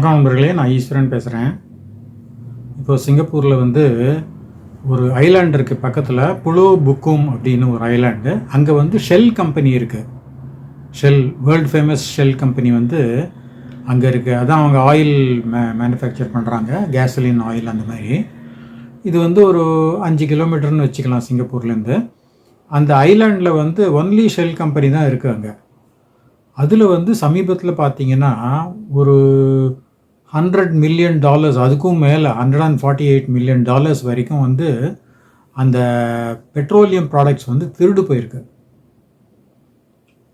வணக்கம் நண்பர்களே நான் ஈஸ்வரன் பேசுகிறேன் இப்போ சிங்கப்பூரில் வந்து ஒரு ஐலாண்ட் இருக்குது பக்கத்தில் புளோ புக்கும் அப்படின்னு ஒரு ஐலாண்டு அங்கே வந்து ஷெல் கம்பெனி இருக்குது shell world famous shell company வந்து அங்கே இருக்குது அதான் அவங்க ஆயில் மே மேனுஃபேக்சர் பண்ணுறாங்க கேசலின் ஆயில் அந்த மாதிரி. இது வந்து ஒரு அஞ்சு கிலோமீட்டர்னு வச்சுக்கலாம் சிங்கப்பூர்லேருந்து. அந்த ஐலாண்டில் வந்து ஒன்லி ஷெல் கம்பெனி தான் இருக்குது அங்கே. அதில் வந்து சமீபத்தில் பார்த்தீங்கன்னா ஒரு ஹண்ட்ரட் மில்லியன் டாலர்ஸ் அதுக்கும் மேலே hundred and forty eight million dollars வரைக்கும் வந்து அந்த பெட்ரோலியம் ப்ராடக்ட்ஸ் வந்து திருடு போயிருக்கு.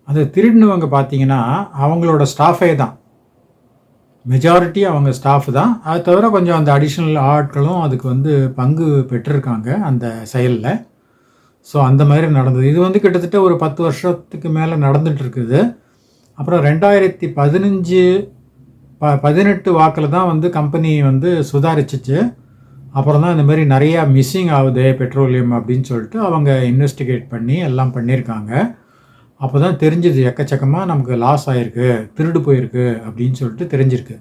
அது திருடினவங்க பார்த்தீங்கன்னா அவங்களோட ஸ்டாஃபே தான். மெஜாரிட்டி அவங்க ஸ்டாஃப் தான். அது தவிர கொஞ்சம் அந்த அடிஷ்னல் ஆட்களும் அதுக்கு வந்து பங்கு பெற்றிருக்காங்க அந்த செயலில். ஸோ அந்த மாதிரி நடந்தது. இது வந்து கிட்டத்தட்ட ஒரு பத்து வருஷத்துக்கு மேலே நடந்துட்டு இருக்குது. அப்புறம் ரெண்டாயிரத்தி பதினஞ்சு ப பதினெட்டு வாக்கில் தான் வந்து கம்பெனி வந்து சுதாரிச்சிச்சு. அப்புறம் தான் இந்த மாதிரி நிறையா மிஸ்ஸிங் ஆகுது பெட்ரோலியம் அப்படின்னு சொல்லிட்டு அவங்க இன்வெஸ்டிகேட் பண்ணி எல்லாம் பண்ணியிருக்காங்க. அப்போ தான் தெரிஞ்சுது எக்கச்சக்கமாக நமக்கு லாஸ் ஆகிருக்கு திருடு போயிருக்கு அப்படின்னு சொல்லிட்டு தெரிஞ்சிருக்கு.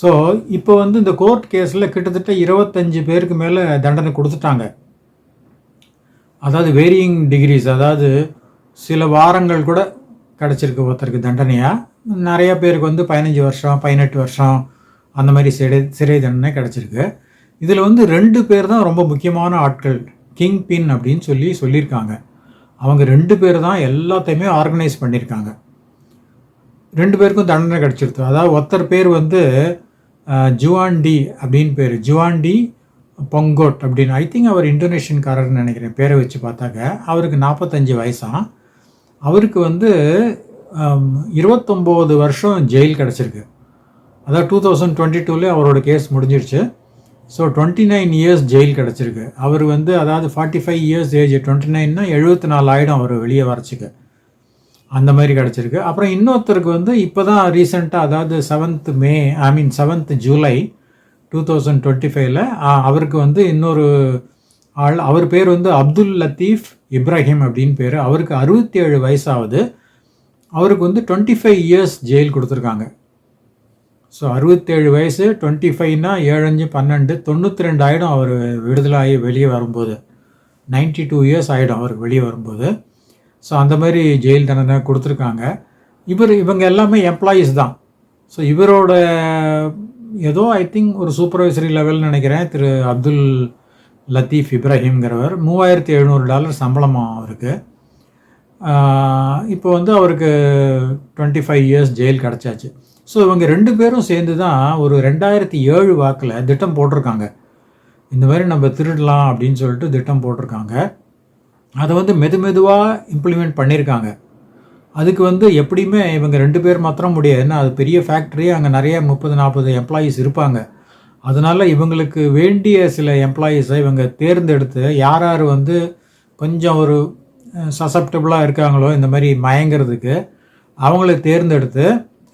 ஸோ இப்போ வந்து இந்த கோர்ட் கேஸில் கிட்டத்தட்ட இருபத்தஞ்சு பேருக்கு மேலே தண்டனை கொடுத்துட்டாங்க. அதாவது வேரியிங் டிகிரிஸ் அதாவது சில வாரங்கள் கூட கிடச்சிருக்கு ஒருத்தருக்கு தண்டனையாக நிறைய பேருக்கு வந்து பதினஞ்சு வருஷம் பதினெட்டு வருஷம் அந்த மாதிரி சிறை சிறை தண்டனை கிடச்சிருக்கு. இதில் வந்து ரெண்டு பேர் தான் ரொம்ப முக்கியமான ஆட்கள். கிங் பின் அப்படின்னு சொல்லி சொல்லியிருக்காங்க. அவங்க ரெண்டு பேர் தான் எல்லாத்தையுமே ஆர்கனைஸ் பண்ணியிருக்காங்க. ரெண்டு பேருக்கும் தண்டனை கிடச்சிருது அதாவது ஒருத்தர் பேர் வந்து ஜுவான்டி அப்படின்னு பேர். ஜுவான்டி பொங்கோட் அப்படின்னு. ஐ திங்க் அவர் இந்தோனேஷியன்காரர்னு நினைக்கிறேன். பேரை வச்சு பார்த்தாக்க. அவருக்கு நாற்பத்தஞ்சு வயசாம் அவருக்கு வந்து இருபத்தொம்போது வருஷம் ஜெயில் கிடச்சிருக்கு. அதாவது டூ தௌசண்ட் டுவெண்ட்டி டூலே அவரோட கேஸ் முடிஞ்சிருச்சு. So twenty nine years jail கிடச்சிருக்கு. அவர் வந்து அதாவது forty five years age twenty நைன்னா எழுபத்தி நாலு ஆயிடும் அவர் வெளியே வரச்சுக்கு. அந்த மாதிரி கிடச்சிருக்கு. அப்புறம் இன்னொருத்தருக்கு வந்து இப்போ தான் ரீசெண்டாக அதாவது seventh May I mean seventh July two thousand twenty ஃபைவ்ல அவருக்கு வந்து இன்னொரு ஆள் அவர் பேர் வந்து அப்துல் லத்தீஃப் இப்ராஹிம் அப்படின்னு பேர். அவருக்கு அறுபத்தி ஏழு வயசாகுது அவருக்கு வந்து டுவெண்ட்டி ஃபைவ் இயர்ஸ் ஜெயில் கொடுத்துருக்காங்க. ஸோ அறுபத்தேழு வயசு டுவெண்ட்டி ஃபைவ்னா ஏழஞ்சு பன்னெண்டு தொண்ணூற்றி ரெண்டு ஆகிடும் அவர் விடுதலாகி வெளியே வரும்போது. 92 டூ இயர்ஸ் ஆகிடும் அவருக்கு வெளியே வரும்போது. ஸோ அந்த மாதிரி ஜெயில் தண்டனை கொடுத்துருக்காங்க. இவர் இவங்க எல்லாமே எம்ப்ளாயீஸ் தான். ஸோ இவரோட ஏதோ ஐ திங்க் ஒரு சூப்பர்வைசரி லெவல்னு நினைக்கிறேன். திரு அப்துல் லத்தீஃப் இப்ராஹிம்ங்கிறவர். மூவாயிரத்தி எழுநூறு டாலர் சம்பளமாக அவருக்கு. இப்போ வந்து அவருக்கு டுவெண்ட்டி ஃபைவ் இயர்ஸ் ஜெயில் கிடச்சாச்சு. ஸோ இவங்க ரெண்டு பேரும் சேர்ந்து தான் ஒரு ரெண்டாயிரத்தி ஏழு வாக்கில் திட்டம் போட்டிருக்காங்க. இந்த மாதிரி நம்ம திருடலாம் அப்படின்னு சொல்லிட்டு திட்டம் போட்டிருக்காங்க. அதை வந்து மெது மெதுவாக இம்ப்ளிமெண்ட் பண்ணியிருக்காங்க. அதுக்கு வந்து எப்படியுமே இவங்க ரெண்டு பேர் மாத்திரம் முடியாது. ஏன்னா அது பெரிய ஃபேக்ட்ரி அங்கே நிறைய முப்பது நாற்பது எம்ப்ளாயீஸ் இருப்பாங்க. அதனால் இவங்களுக்கு வேண்டிய சில எம்ப்ளாயீஸை இவங்க தேர்ந்தெடுத்து யார் யார் வந்து கொஞ்சம் ஒரு சசப்டபுளாக இருக்காங்களோ இந்த மாதிரி மயங்கிறதுக்கு அவங்கள தேர்ந்தெடுத்து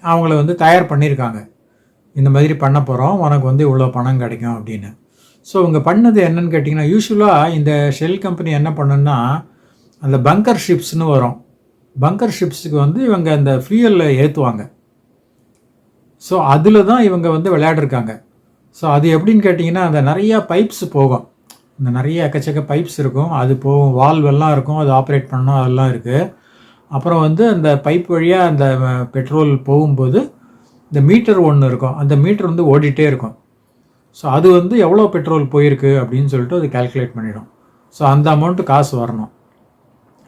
அவங்கள வந்து தயார் பண்ணியிருக்காங்க. இந்த மாதிரி பண்ண போகிறோம் உனக்கு வந்து இவ்வளோ பணம் கிடைக்கும் அப்படின்னு. ஸோ இவங்க பண்ணது என்னன்னு கேட்டிங்கன்னா யூஸ்வலாக இந்த ஷெல் கம்பெனி என்ன பண்ணுன்னா அந்த பங்கர் ஷிப்ஸ்னு வரும். பங்கர் ஷிப்ஸுக்கு வந்து இவங்க அந்த ஃபியூயலில் ஏற்றுவாங்க ஸோ அதில் தான் இவங்க வந்து விளையாடிருக்காங்க. ஸோ அது எப்படின்னு கேட்டிங்கன்னா அந்த நிறையா பைப்ஸ் போகும். இந்த நிறைய எக்கச்சக்க பைப்ஸ் இருக்கும். அது போகும். வால்வ் எல்லாம் இருக்கும். அது ஆப்ரேட் பண்ணணும் அதெல்லாம் இருக்குது அப்புறம் வந்து அந்த பைப் வழியாக அந்த பெட்ரோல் போகும்போது இந்த மீட்டர் ஒன்று இருக்கும். அந்த மீட்டர் வந்து ஓடிட்டே இருக்கும். ஸோ அது வந்து எவ்வளோ பெட்ரோல் போயிருக்கு அப்படின்னு சொல்லிட்டு அது கால்குலேட் பண்ணிடும். ஸோ அந்த அமௌண்ட்டு காசு வரணும்.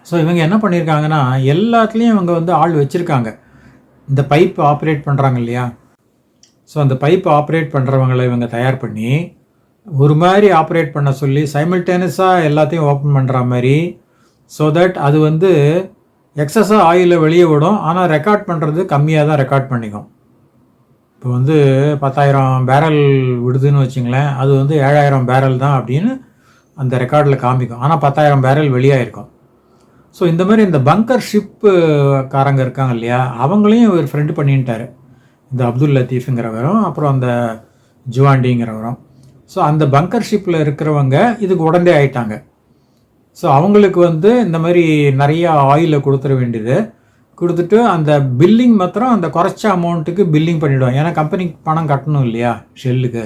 ஸோ இவங்க என்ன பண்ணியிருக்காங்கன்னா எல்லாத்துலேயும் இவங்க வந்து ஆள் வச்சுருக்காங்க. இந்த பைப் ஆப்ரேட் பண்ணுறாங்க இல்லையா? ஸோ அந்த பைப் ஆப்ரேட் பண்ணுறவங்களை இவங்க தயார் பண்ணி ஒரு மாதிரி ஆப்ரேட் பண்ண சொல்லி சைமல்டேனியஸாக எல்லாத்தையும் ஓப்பன் பண்ணுற மாதிரி ஸோ தட் அது வந்து எக்ஸஸாக ஆயிலை வெளியே விடும் ஆனால் ரெக்கார்ட் பண்ணுறது கம்மியாக தான் ரெக்கார்ட் பண்ணிக்கும். இப்போ வந்து பத்தாயிரம் பேரல் விடுதுன்னு வச்சுங்களேன் அது வந்து ஏழாயிரம் பேரல் தான் அப்படின்னு அந்த ரெக்கார்டில் காமிக்கும். ஆனால் பத்தாயிரம் பேரல் வெளியாயிருக்கும் ஸோ இந்த மாதிரி இந்த பங்கர் ஷிப்பு காரங்க இருக்காங்க இல்லையா அவங்களையும் இவர் ஃப்ரெண்டு பண்ணிட்டாரு. இந்த அப்துல் லத்தீஃபுங்கிறவரும் அப்புறம் அந்த ஜுவாண்டிங்கிறவரும். ஸோ அந்த பங்கர் ஷிப்பில் இருக்கிறவங்க இதுக்கு உடனே ஆயிட்டாங்க. ஸோ அவங்களுக்கு வந்து இந்த மாதிரி நிறையா ஆயிலை கொடுத்துட வேண்டியது. கொடுத்துட்டு அந்த பில்லிங் மாத்திரம் அந்த குறைச்ச அமௌண்ட்டுக்கு பில்லிங் பண்ணிவிடுவாங்க ஏன்னா கம்பெனிக்கு பணம் கட்டணும் இல்லையா ஷெல்லுக்கு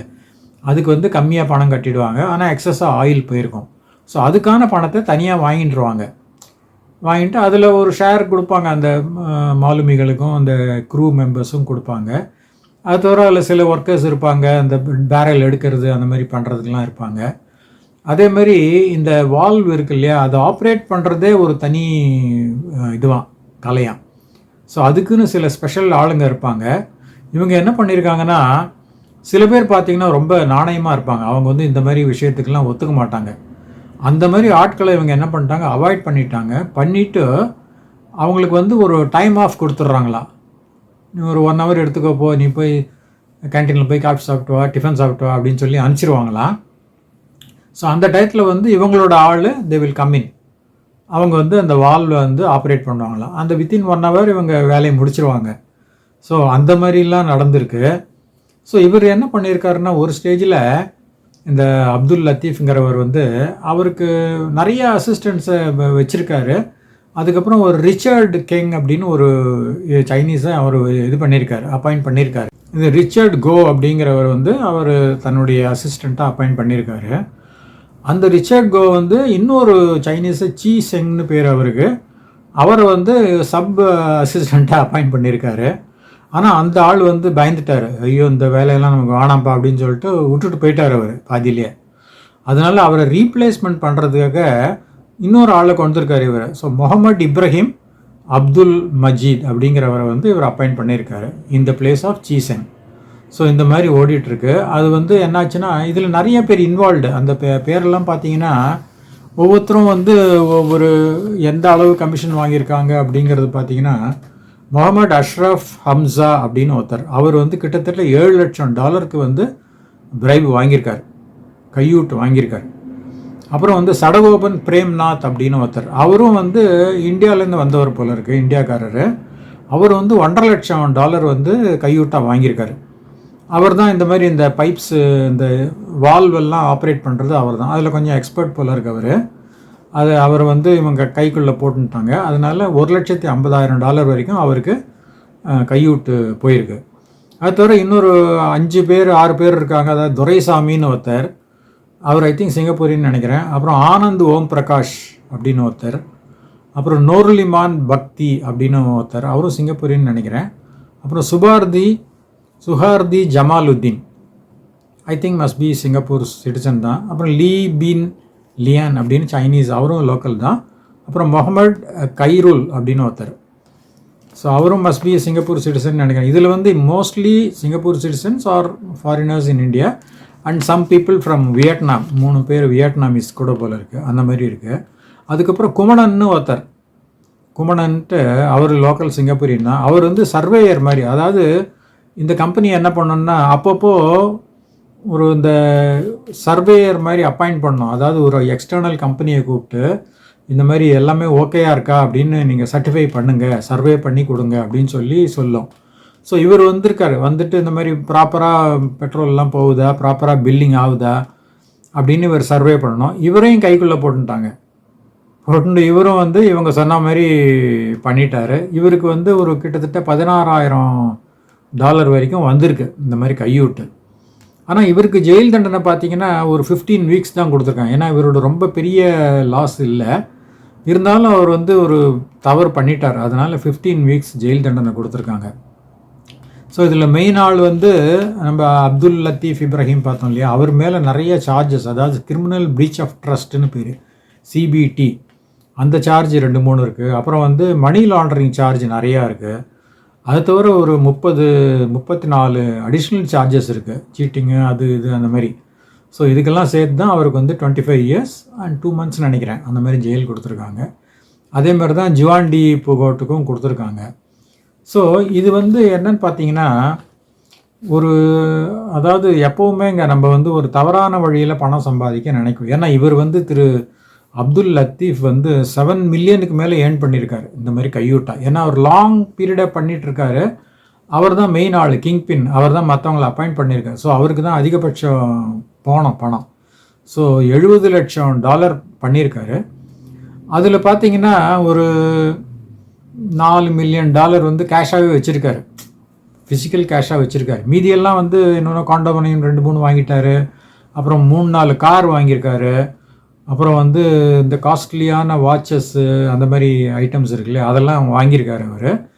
அதுக்கு வந்து கம்மியாக பணம் கட்டிடுவாங்க. ஆனால் எக்ஸஸாக ஆயில் போயிருக்கும். ஸோ அதுக்கான பணத்தை தனியாக வாங்கிட்டுருவாங்க. வாங்கிட்டு அதில் ஒரு ஷேர் கொடுப்பாங்க. அந்த மாலுமிகளுக்கும் அந்த க்ரூ மெம்பர்ஸும் கொடுப்பாங்க. அது தவிர அதில் சில ஒர்க்கர்ஸ் இருப்பாங்க அந்த பேரல் எடுக்கிறது அந்த மாதிரி பண்ணுறதுக்கெலாம் இருப்பாங்க. அதே மாதிரி இந்த வால்வ் இருக்கு இல்லையா அதை ஆப்ரேட் பண்ணுறதே ஒரு தனி இதுவான் கலையாம். ஸோ அதுக்குன்னு சில ஸ்பெஷல் ஆளுங்க இருப்பாங்க. இவங்க என்ன பண்ணியிருக்காங்கன்னா சில பேர் பார்த்தீங்கன்னா ரொம்ப நாணயமாக இருப்பாங்க. அவங்க வந்து இந்த மாதிரி விஷயத்துக்கெல்லாம் ஒத்துக்க மாட்டாங்க. அந்த மாதிரி ஆட்களை இவங்க என்ன பண்ணிட்டாங்க அவாய்ட் பண்ணிட்டாங்க. பண்ணிவிட்டு அவங்களுக்கு வந்து ஒரு டைம் ஆஃப் கொடுத்துட்றாங்களா. நீ ஒரு ஒன் ஹவர் எடுத்துக்கோ போ நீ போய் கேன்டீனில் போய் காஃபி சாப்பிட்டு வா டிஃபன் சாப்பிட்டு வா அப்படின்னு சொல்லி அனுப்பிச்சிருவாங்களா? ஸோ அந்த டயத்தில் வந்து இவங்களோட ஆள் தே வில் கம்மின் இன் அவங்க வந்து அந்த வால்வை வந்து ஆப்ரேட் பண்ணுவாங்களாம் அந்த வித்தின் ஒன் ஹவர் இவங்க வேலையை முடிச்சிருவாங்க. ஸோ அந்த மாதிரிலாம் நடந்திருக்கு. ஸோ இவர் என்ன பண்ணியிருக்காருன்னா ஒரு ஸ்டேஜில் இந்த அப்துல் லத்தீஃப்ங்கிறவர் வந்து அவருக்கு நிறைய அசிஸ்டன்ஸை வச்சுருக்காரு. அதுக்கப்புறம் ஒரு ரிச்சர்ட் கிங் அப்படின்னு ஒரு சைனீஸை அவர் இது பண்ணியிருக்காரு அப்பாயிண்ட் பண்ணியிருக்காரு. இது ரிச்சர்ட் கோ அப்படிங்கிறவர் வந்து அவர் தன்னுடைய அசிஸ்டண்ட்டாக அப்பாயிண்ட் பண்ணியிருக்காரு. அந்த ரிச்சர்ட் கோ வந்து இன்னொரு சைனீஸு சீ செங்னு பேர் அவருக்கு. அவரை வந்து சப் அசிஸ்டண்ட்டாக அப்பாயிண்ட் பண்ணியிருக்காரு. ஆனால் அந்த ஆள் வந்து பயந்துட்டார். ஐயோ இந்த வேலையெல்லாம் நமக்கு வேணாம்ப்பா அப்படின்னு சொல்லிட்டு விட்டுட்டு போயிட்டார் அவர் பாதியிலே அதனால அவரை ரீப்ளேஸ்மெண்ட் பண்ணுறதுக்காக இன்னொரு ஆளை கொண்டுருக்காரு இவர். ஸோ முகமது இப்ராஹிம் அப்துல் மஜீத் அப்படிங்கிறவரை வந்து இவர் அப்பாயிண்ட் பண்ணியிருக்காரு. இந்த பிளேஸ் ஆஃப் சீசன் ஸோ இந்த மாதிரி ஓடிட்டுருக்கு. அது வந்து என்னாச்சுன்னா இதில் நிறைய பேர் இன்வால்வ்டு அந்த பே பேரெல்லாம் பார்த்தீங்கன்னா ஒவ்வொருத்தரும் வந்து ஒவ்வொரு எந்த அளவு கமிஷன் வாங்கியிருக்காங்க அப்படிங்கிறது பார்த்தீங்கன்னா முகமது அஷ்ரஃப் ஹம்சா அப்படின்னு ஒருத்தர். அவர் வந்து கிட்டத்தட்ட ஏழு லட்சம் டாலருக்கு வந்து பிரைப் வாங்கியிருக்கார். கையூட்டு வாங்கியிருக்கார். அப்புறம் வந்து சடகோபன் பிரேம்நாத் அப்படின்னு ஒருத்தர். அவரும் வந்து இந்தியாவிலேருந்து வந்தவர் போல இருக்குது இந்தியாக்காரர். அவர் வந்து ஒன்றரை லட்சம் டாலர் வந்து கையூட்டாக வாங்கியிருக்காரு. அவர் தான் இந்த மாதிரி இந்த பைப்ஸு இந்த வால்வெல்லாம் ஆப்ரேட் பண்ணுறது அவர் தான் அதில் கொஞ்சம் எக்ஸ்பர்ட் போல இருக்கு அவர். அது அவர் வந்து இவங்க கைக்குள்ளே போட்டுட்டாங்க. அதனால ஒரு லட்சத்தி ஐம்பதாயிரம் டாலர் வரைக்கும் அவருக்கு கையூட்டு போயிருக்கு. அது தவிர இன்னொரு அஞ்சு பேர் ஆறு பேர் இருக்காங்க. அதாவது துரைசாமின்னு ஒருத்தர். அவர் ஐ திங்க் சிங்கப்பூரின்னு நினைக்கிறேன். அப்புறம் ஆனந்த் ஓம் பிரகாஷ் அப்படின்னு ஒருத்தர். அப்புறம் நோர்லிமான் பக்தி அப்படின்னு ஒருத்தர். அவரும் சிங்கப்பூரின்னு நினைக்கிறேன். அப்புறம் Subardi Suhardi Jamaluddin. I think must be Singapore citizen தான். அப்புறம் லீ பீன் லியான் அப்படின்னு சைனீஸ் அவரும் லோக்கல் தான். அப்புறம் முகமது கைருல் அப்படின்னு ஒருத்தர். ஸோ அவரும் மஸ்ட் பி சிங்கப்பூர் சிட்டிசன் நினைக்கிறேன். இதில் வந்து mostly Singapore citizens are foreigners in India and some people from Vietnam மூணு பேர் வியட்நாமிஸ் கூட போல இருக்குது அந்த மாதிரி இருக்குது அதுக்கப்புறம் குமணன்னு ஒருத்தர். குமணன்ட்டு அவர் லோக்கல் சிங்கப்பூரியன் தான் அவர் வந்து சர்வேயர் மாதிரி. அதாவது இந்த கம்பெனி என்ன பண்ணோன்னா அப்பப்போ ஒரு இந்த சர்வேயர் மாதிரி அப்பாயிண்ட் பண்ணோம். அதாவது ஒரு எக்ஸ்டர்னல் கம்பெனியை கூப்பிட்டு இந்த மாதிரி எல்லாமே ஓகேயா இருக்கா அப்படின்னு நீங்கள் சர்டிஃபை பண்ணுங்கள் சர்வே பண்ணி கொடுங்க அப்படின்னு சொல்லி சொல்லும். ஸோ இவர் வந்திருக்காரு. வந்துட்டு இந்த மாதிரி ப்ராப்பராக பெட்ரோல்லாம் போகுதா? ப்ராப்பராக பில்லிங் ஆகுதா? அப்படின்னு இவர் சர்வே பண்ணணும். இவரையும் கைக்குள்ளே போட்டுட்டாங்க. போட்டு இவரும் வந்து இவங்க சொன்ன மாதிரி பண்ணிட்டாரு. இவருக்கு வந்து ஒரு கிட்டத்தட்ட பதினாறாயிரம் டாலர் வரைக்கும் வந்திருக்கு. இந்த மாதிரி கையூட்டு. ஆனால் இவருக்கு ஜெயில் தண்டனை பார்த்தீங்கன்னா ஒரு ஃபிஃப்டீன் வீக்ஸ் தான் கொடுத்துருக்காங்க. ஏன்னா இவரோட ரொம்ப பெரிய லாஸ் இல்லை. இருந்தாலும் அவர் வந்து ஒரு தவறு பண்ணிட்டார். அதனால் ஃபிஃப்டீன் வீக்ஸ் ஜெயில் தண்டனை கொடுத்துருக்காங்க. ஸோ இதில் மெயின் ஆள் வந்து நம்ம அப்துல் லத்தீஃப் இப்ராஹிம் பார்த்தோம் இல்லையா? அவர் மேலே நிறைய சார்ஜஸ் அதாவது கிரிமினல் பிரீச் ஆஃப் ட்ரஸ்ட்னு பேர். சிபிடி அந்த சார்ஜ் ரெண்டு மூணு இருக்குது அப்புறம் வந்து மணி லாண்டரிங் சார்ஜ் நிறையா இருக்குது அது தவிர ஒரு முப்பது முப்பத்தி நாலு அடிஷ்னல் சார்ஜஸ் இருக்குது சீட்டிங்கு அது இது அந்த மாதிரி. ஸோ இதுக்கெல்லாம் சேர்த்து தான் அவருக்கு வந்து twenty five years and two months நினைக்கிறேன். அந்த மாதிரி ஜெயில் கொடுத்துருக்காங்க. அதே மாதிரி தான் ஜுவான்டி புகோட்டுக்கும் கொடுத்துருக்காங்க. ஸோ இது வந்து என்னன்னு பார்த்தீங்கன்னா ஒரு அதாவது எப்போவுமே இங்கே நம்ம வந்து ஒரு தவறான வழியில் பணம் சம்பாதிக்க நினைக்கும். ஏன்னா இவர் வந்து திரு அப்துல் லத்தீஃப் வந்து செவன் மில்லியனுக்கு மேலே ஏர்ன் பண்ணியிருக்காரு இந்த மாதிரி கையூட்டா. ஏன்னா அவர் லாங் பீரியடாக பண்ணிகிட்ருக்காரு அவர் தான் மெயின் ஆள் கிங் பின் அவர் தான் மற்றவங்களை அப்பாயிண்ட் பண்ணியிருக்காரு ஸோ அவருக்கு தான் அதிகபட்சம் போனோம் பணம். ஸோ எழுபது லட்சம் டாலர் பண்ணியிருக்காரு அதில் பார்த்தீங்கன்னா ஒரு நாலு மில்லியன் டாலர் வந்து கேஷாகவே வச்சுருக்காரு. ஃபிசிக்கல் கேஷாக வச்சுருக்காரு. மீதியெல்லாம் வந்து இன்னொன்று காண்டோமனியம் ரெண்டு மூணு வாங்கிட்டாரு. அப்புறம் மூணு நாலு கார் வாங்கியிருக்காரு. அப்புறம் வந்து இந்த காஸ்ட்லியான வாட்சஸ்ஸு அந்த மாதிரி ஐட்டம்ஸ் இருக்குல்ல அதெல்லாம் வாங்கியிருக்காரு அவர்.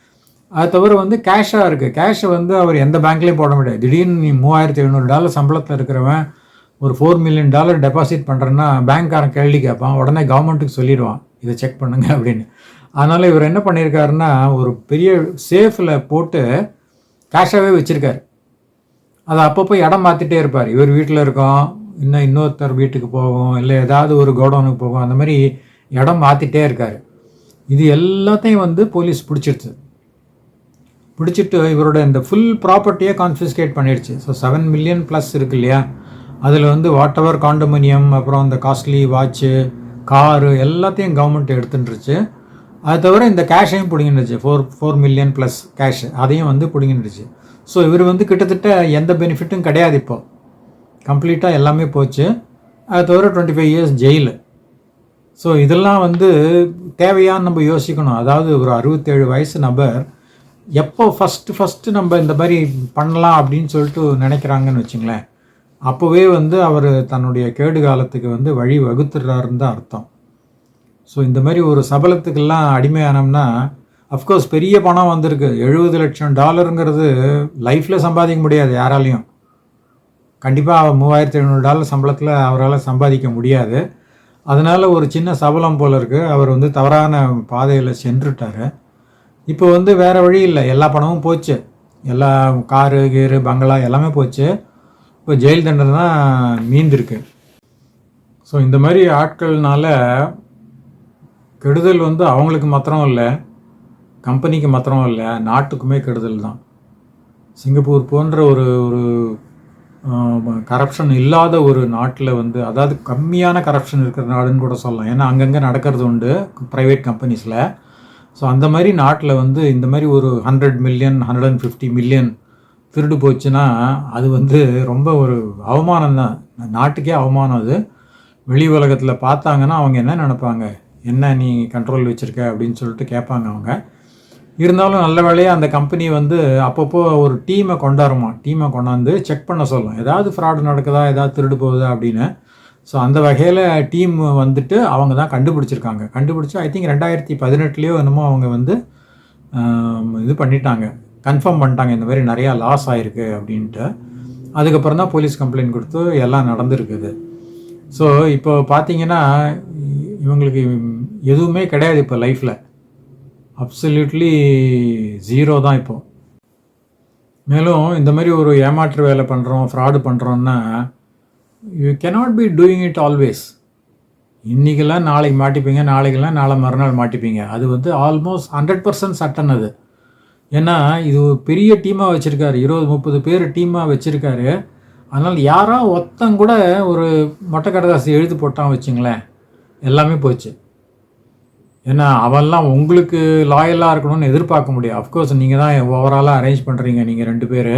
அது தவிர வந்து கேஷாக இருக்குது கேஷை வந்து அவர் எந்த பேங்க்லேயும் போட முடியாது. திடீர்னு நீ மூவாயிரத்தி எழுநூறு டாலர் சம்பளத்தில் இருக்கிறவன் ஒரு ஃபோர் மில்லியன் டாலர் டெபாசிட் பண்ணுறேன்னா பேங்க்காரன் கேள்வி கேட்பான். உடனே கவர்மெண்ட்டுக்கு சொல்லிடுவான். இதை செக் பண்ணுங்க அப்படின்னு. அதனால் இவர் என்ன பண்ணியிருக்காருன்னா ஒரு பெரிய சேஃபில் போட்டு கேஷாகவே வச்சுருக்காரு. அதை அப்பப்போ இடம் மாற்றிட்டே இருப்பார். இவர் வீட்டில் இருக்கோம் இன்னும் இன்னொருத்தர் வீட்டுக்கு போகும் இல்லை ஏதாவது ஒரு கோடவுனுக்கு போகும் அந்த மாதிரி இடம் மாற்றிட்டே இருக்கார். இது எல்லாத்தையும் வந்து போலீஸ் பிடிச்சிருச்சு. பிடிச்சிட்டு இவரோட இந்த ஃபுல் ப்ராப்பர்ட்டியை கான்ஃபிஸ்கேட் பண்ணிடுச்சு. ஸோ செவன் மில்லியன் ப்ளஸ் இருக்கு இல்லையா? அதில் வந்து வாட் எவர் காண்டோமினியம் அப்புறம் இந்த காஸ்ட்லி வாட்ச்சு காரு எல்லாத்தையும் கவர்மெண்ட் எடுத்துட்டுருச்சு. அது தவிர இந்த கேஷையும் பிடிங்கிடுச்சு four four million plus cash அதையும் வந்து பிடிங்கிடுச்சு ஸோ இவர் வந்து கிட்டத்தட்ட எந்த பெனிஃபிட்டும் கிடையாது இப்போ. கம்ப்ளீட்டாக எல்லாமே போச்சு. அது தவிர twenty five years jail so இதெல்லாம் வந்து தேவையான்னு நம்ம யோசிக்கணும். அதாவது ஒரு அறுபத்தேழு வயசு நபர் எப்போ ஃபஸ்ட்டு ஃபஸ்ட்டு நம்ம இந்த மாதிரி பண்ணலாம் அப்படின்னு சொல்லிட்டு நினைக்கிறாங்கன்னு வச்சுங்களேன். அப்போவே வந்து அவர் தன்னுடைய கேடு காலத்துக்கு வந்து வழி வகுத்துடுறாருன்னு தான் அர்த்தம். ஸோ இந்த மாதிரி ஒரு சபலத்துக்கெல்லாம் அடிமையானோம்னா அஃப்கோர்ஸ் பெரிய பணம் வந்திருக்கு. எழுபது லட்சம் டாலருங்கிறது லைஃப்பில் சம்பாதிக்க முடியாது யாராலையும். கண்டிப்பாக மூவாயிரத்தி எழுநூறு டாலர் சம்பளத்தில் அவரால் சம்பாதிக்க முடியாது. அதனால் ஒரு சின்ன சபலம் போல் இருக்குது அவர் வந்து தவறான பாதையில் சென்றுட்டார். இப்போ வந்து வேறு வழி இல்லை. எல்லா பணமும் போச்சு. எல்லா காரு கீரு பங்களா எல்லாமே போச்சு. இப்போ ஜெயில் தண்டனை தான் மீந்திருக்கு. ஸோ இந்த மாதிரி ஆட்கள்னால கெடுதல் வந்து அவங்களுக்கு மாத்திரம் இல்லை கம்பெனிக்கு மாத்திரம் இல்லை நாட்டுக்குமே கெடுதல் தான். சிங்கப்பூர் போன்ற ஒரு ஒரு கரப்ஷன் இல்லாத ஒரு நாட்டில் வந்து அதாவது கம்மியான கரப்ஷன் இருக்கிற நாடுன்னு கூட சொல்லலாம். ஏன்னா அங்கங்கே நடக்கிறது உண்டு ப்ரைவேட் கம்பெனிஸில் ஸோ அந்த மாதிரி நாட்டில் வந்து இந்த மாதிரி ஒரு hundred million hundred and fifty million திருடு போச்சுன்னா அது வந்து ரொம்ப ஒரு அவமானம் தான். நாட்டுக்கே அவமானம் அது. வெளி உலகத்தில் பார்த்தாங்கன்னா அவங்க என்ன நினப்பாங்க? என்ன நீ கண்ட்ரோல் வச்சுருக்க அப்படின்னு சொல்லிட்டு கேட்பாங்க அவங்க. இருந்தாலும் நல்ல வேலையாக அந்த கம்பெனி வந்து அப்பப்போ ஒரு டீமை கொண்டாருமா. டீமை கொண்டாந்து செக் பண்ண சொல்லும். ஏதாவது ஃப்ராடு நடக்குதா? ஏதாவது திருடு போகுதா அப்படின்னு. ஸோ அந்த வகையில் டீம் வந்துட்டு அவங்க தான் கண்டுபிடிச்சிருக்காங்க. கண்டுபிடிச்சி ஐ திங்க் ரெண்டாயிரத்தி பதினெட்டுலேயோ என்னமோ அவங்க வந்து இது பண்ணிட்டாங்க. கன்ஃபார்ம் பண்ணிட்டாங்க இந்த மாதிரி நிறையா லாஸ் ஆகிருக்கு அப்படின்ட்டு. அதுக்கப்புறம் தான் போலீஸ் கம்ப்ளைண்ட் கொடுத்து எல்லாம் நடந்துருக்குது. ஸோ இப்போ பார்த்தீங்கன்னா இவங்களுக்கு எதுவுமே கிடையாது இப்போ லைஃப்பில் அப்சல்யூட்லி ஜீரோ தான் இப்போது மேலும் இந்த மாதிரி ஒரு ஏமாற்று வேலை பண்ணுறோம் ஃப்ராடு பண்ணுறோன்னா you cannot be doing it always இன்றைக்கெல்லாம் நாளைக்கு மாட்டிப்பீங்க நாளைக்கெல்லாம் நாளை மறுநாள் மாட்டிப்பீங்க. அது வந்து ஆல்மோஸ்ட் ஹண்ட்ரட் பர்சன்ட் சட்டன் அது. ஏன்னா இது ஒரு பெரிய டீமாக வச்சுருக்காரு. இருபது முப்பது பேர் டீமாக வச்சுருக்காரு. அதனால் யாரோ ஒருத்தங்கூட ஒரு மொட்டை கடதாசி எழுதி போட்டான் வச்சுங்களேன். எல்லாமே போச்சு. ஏன்னா அவெல்லாம் உங்களுக்கு லாயலாக இருக்கணும்னு எதிர்பார்க்க முடியும் அஃப்கோர்ஸ் நீங்கள் தான் ஓவராலாக அரேஞ்ச் பண்ணுறீங்க நீங்கள் ரெண்டு பேர்.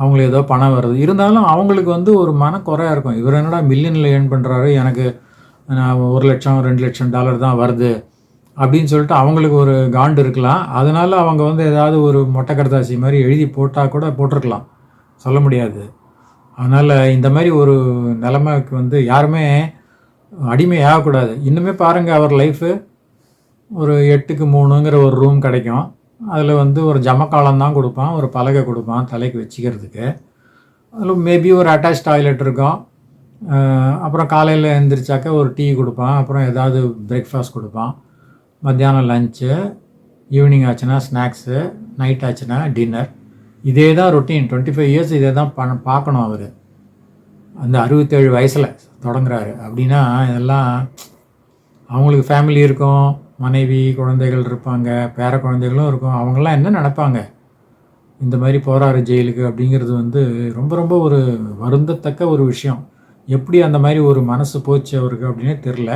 அவங்களுக்கு ஏதோ பணம் வருது. இருந்தாலும் அவங்களுக்கு வந்து ஒரு மனக்குறையாக இருக்கும். இவர் என்னடா மில்லியனில் ஏர்ன் பண்ணுறாரு எனக்கு ஒரு லட்சம் ரெண்டு லட்சம் டாலர் தான் வருது. அப்படின்னு சொல்லிட்டு அவங்களுக்கு ஒரு காண்டு இருக்கலாம். அதனால் அவங்க வந்து ஏதாவது ஒரு மொட்டை கடதாசி மாதிரி எழுதி போட்டால் கூட போட்டிருக்கலாம். சொல்ல முடியாது. அதனால் இந்த மாதிரி ஒரு நிலைமைக்கு வந்து யாருமே அடிமை ஆகக்கூடாது இன்னுமே பாருங்கள் அவர் லைஃபு ஒரு எட்டுக்கு மூணுங்கிற ஒரு ரூம் கிடைக்கும். அதில் வந்து ஒரு ஜமக்காலம் தான் கொடுப்பான். ஒரு பலகை கொடுப்பான் தலைக்கு வச்சுக்கிறதுக்கு. அதில் மேபி ஒரு அட்டாச் டாய்லெட் இருக்கும். அப்புறம் காலையில் எழுந்திரிச்சாக்க ஒரு டீ கொடுப்பான். அப்புறம் ஏதாவது பிரேக்ஃபாஸ்ட் கொடுப்பான். மத்தியானம் லஞ்சு ஈவினிங் ஆச்சுன்னா ஸ்நாக்ஸு நைட் ஆச்சுன்னா டின்னர் இதே தான் ரொட்டீன் டுவெண்ட்டி ஃபைவ் இயர்ஸ் இதே தான் பண்ண பார்க்கணும் அவர். அந்த அறுபத்தேழு வயசில் தொடங்குறாரு. அப்படின்னா இதெல்லாம் அவங்களுக்கு ஃபேமிலி இருக்கும். மனைவி குழந்தைகள் இருப்பாங்க பேர குழந்தைகளும் இருக்கும். அவங்களாம் என்ன நினப்பாங்க? இந்த மாதிரி போகிறாரு ஜெயிலுக்கு அப்படிங்கிறது வந்து ரொம்ப ரொம்ப ஒரு வருந்தத்தக்க ஒரு விஷயம். எப்படி அந்த மாதிரி ஒரு மனசு போச்சு அவருக்கு அப்படின்னே தெரில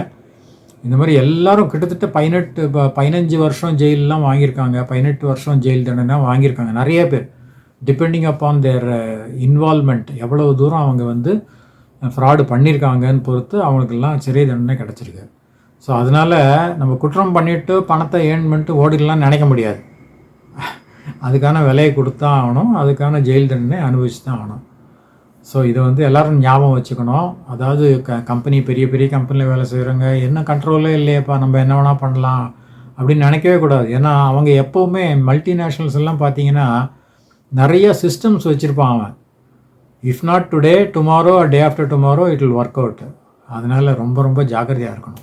இந்த மாதிரி எல்லாரும் கிட்டத்தட்ட பதினெட்டு பதினஞ்சு வருஷம் ஜெயிலெலாம் வாங்கியிருக்காங்க. பதினெட்டு வருஷம் ஜெயில் தண்டனை வாங்கியிருக்காங்க. நிறைய பேர். டிபெண்டிங் அப்பான் தேர் இன்வால்மெண்ட் எவ்வளோ தூரம் அவங்க வந்து uh, ஃப்ராடு பண்ணியிருக்காங்கன்னு பொறுத்து அவங்களுக்கெல்லாம் சிறை தண்டனை கிடச்சிருக்கு. ஸோ அதனால் நம்ம குற்றம் பண்ணிவிட்டு பணத்தை ஏர்ன் பண்ணிட்டு ஓடிடலாம்னு நினைக்க முடியாது. அதுக்கான விலையை கொடுத்தா ஆகணும் அதுக்கான ஜெயில் தண்டனை அனுபவிச்சு தான் ஆகணும். ஸோ இதை வந்து எல்லோரும் ஞாபகம் வச்சுக்கணும். அதாவது க கம்பெனி பெரிய பெரிய கம்பெனியில் வேலை செய்கிறவங்க என்ன கண்ட்ரோலே இல்லையேப்பா நம்ம என்ன வேணால் பண்ணலாம் அப்படின்னு நினைக்கவே கூடாது. ஏன்னா அவங்க எப்போவுமே மல்டிநேஷ்னல்ஸ் எல்லாம் பார்த்தீங்கன்னா நிறைய சிஸ்டம்ஸ் வச்சுருப்பான் அவன். If not today tomorrow day after tomorrow it will work out அதனால் ரொம்ப ரொம்ப ஜாக்கிரதையாக இருக்கணும்.